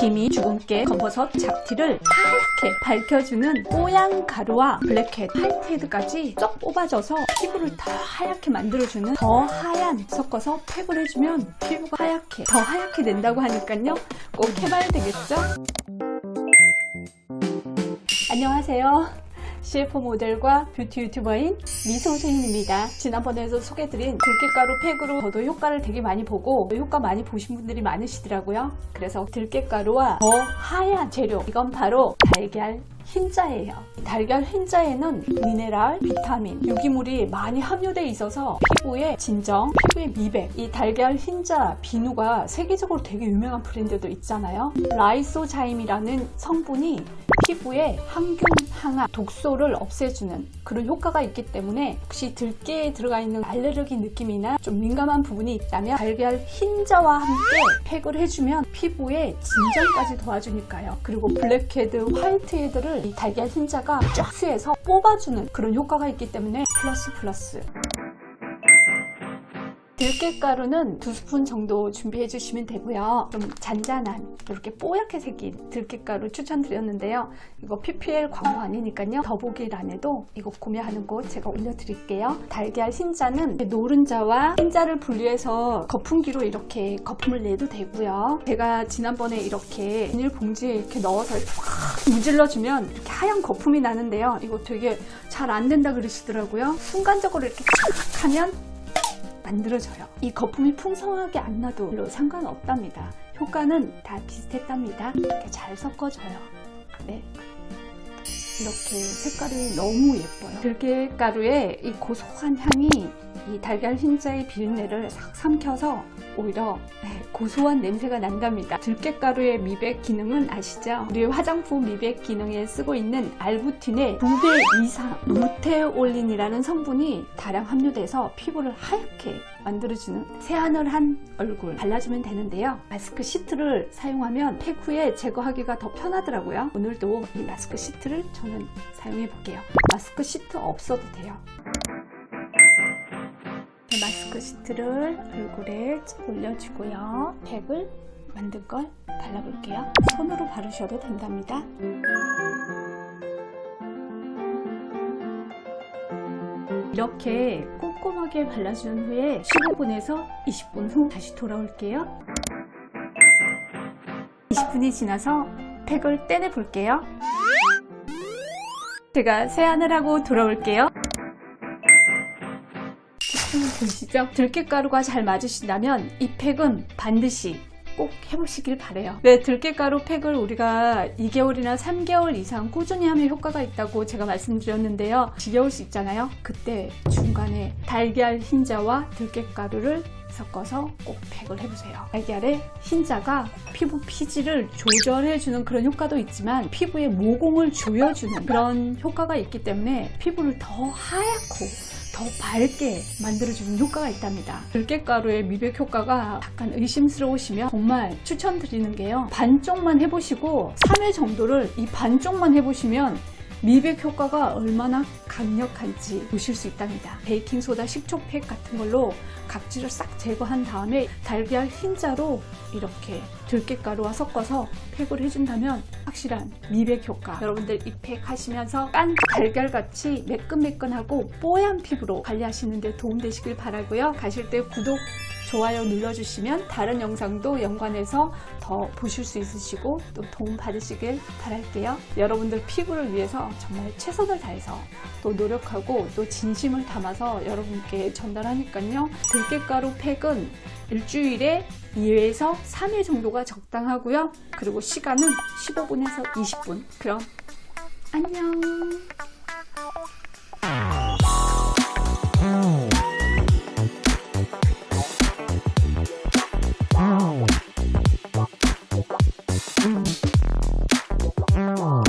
기미, 주근깨, 검버섯, 잡티를 하얗게 밝혀주는 뽀얀 가루와 블랙헤드, 화이트헤드까지 쏙 뽑아줘서 피부를 더 하얗게 만들어주는 더 하얀 섞어서 팩을 해주면 피부가 하얗게 더 하얗게 된다고 하니까요 꼭 해봐야 되겠죠? 안녕하세요. CF 모델과 뷰티 유튜버인 미소생입니다. 지난번에도 소개드린 들깨가루 팩으로 저도 효과를 되게 많이 보고 효과 많이 보신 분들이 많으시더라고요. 그래서 들깨가루와 더 하얀 재료 이건 바로 달걀 흰자예요. 달걀 흰자에는 미네랄, 비타민, 유기물이 많이 함유되어 있어서 피부의 진정, 피부의 미백, 이 달걀 흰자 비누가 세계적으로 되게 유명한 브랜드도 있잖아요. 라이소자임이라는 성분이 피부에 항균, 항암, 독소를 없애주는 그런 효과가 있기 때문에 혹시 들깨에 들어가 있는 알레르기 느낌이나 좀 민감한 부분이 있다면 달걀 흰자와 함께 팩을 해주면 피부에 진정까지 도와주니까요. 그리고 블랙헤드, 화이트헤드를 이 달걀 흰자가 쫙 수해서 뽑아주는 그런 효과가 있기 때문에 플러스 플러스. 들깨가루는 두 스푼 정도 준비해 주시면 되고요. 좀 잔잔한 이렇게 뽀얗게 생긴 들깨가루 추천드렸는데요. 이거 PPL 광고 아니니까요. 더보기란에도 이거 구매하는 곳 제가 올려드릴게요. 달걀 흰자는 노른자와 흰자를 분리해서 거품기로 이렇게 거품을 내도 되고요. 제가 지난번에 이렇게 비닐봉지에 이렇게 넣어서 확 문질러주면 이렇게 하얀 거품이 나는데요. 이거 되게 잘 안 된다 그러시더라고요. 순간적으로 이렇게 촥 하면 만들어져요. 이 거품이 풍성하게 안 나도 별로 상관없답니다. 효과는 다 비슷했답니다. 이렇게 잘 섞어줘요. 네. 이렇게 색깔이 너무 예뻐요. 들깨가루의 이 고소한 향이 이 달걀 흰자의 비린내를 싹 삼켜서 오히려 네, 고소한 냄새가 난답니다. 들깨가루의 미백 기능은 아시죠? 우리 화장품 미백 기능에 쓰고 있는 알부틴의 2배 이상 루테올린이라는 성분이 다량 함유돼서 피부를 하얗게 만들어주는 세안을 한 얼굴 발라주면 되는데요. 마스크 시트를 사용하면 팩 후에 제거하기가 더 편하더라고요. 오늘도 이 마스크 시트를 저는 사용해 볼게요. 마스크 시트 없어도 돼요. 이 마스크 시트를 얼굴에 쭉 올려주고요. 팩을 만든 걸 발라볼게요. 손으로 바르셔도 된답니다. 이렇게 꼼꼼하게 발라준 후에 15분에서 20분 후 다시 돌아올게요. 20분이 지나서 팩을 떼내 볼게요. 제가 세안을 하고 돌아올게요. 제품 보이시죠? 들깨가루가 잘 맞으신다면 이 팩은 반드시 꼭 해보시길 바래요. 네, 들깨가루 팩을 우리가 2개월이나 3개월 이상 꾸준히 하면 효과가 있다고 제가 말씀드렸는데요. 지겨울 수 있잖아요. 그때 중간에 달걀 흰자와 들깨가루를 섞어서 꼭 팩을 해보세요. 달걀의 흰자가 피부 피지를 조절해주는 그런 효과도 있지만 피부의 모공을 조여주는 그런 효과가 있기 때문에 피부를 더 하얗고 더 밝게 만들어주는 효과가 있답니다. 들깨가루의 미백 효과가 약간 의심스러우시면 정말 추천드리는 게요. 반쪽만 해보시고 3회 정도를 이 반쪽만 해보시면 미백 효과가 얼마나 강력한지 보실 수 있답니다. 베이킹소다 식초팩 같은 걸로 각질을 싹 제거한 다음에 달걀 흰자로 이렇게 들깨가루와 섞어서 팩을 해준다면 확실한 미백 효과. 여러분들 이 팩 하시면서 깐 달걀같이 매끈매끈하고 뽀얀 피부로 관리하시는 데 도움되시길 바라고요. 가실 때 구독, 좋아요 눌러주시면 다른 영상도 연관해서 더 보실 수 있으시고 또 도움 받으시길 바랄게요. 여러분들 피부를 위해서 정말 최선을 다해서 또 노력하고 또 진심을 담아서 여러분께 전달하니까요. 들깨가루 팩은 일주일에 2회에서 3회 정도가 적당하고요. 그리고 시간은 15분에서 20분. 그럼 안녕. 음. 음.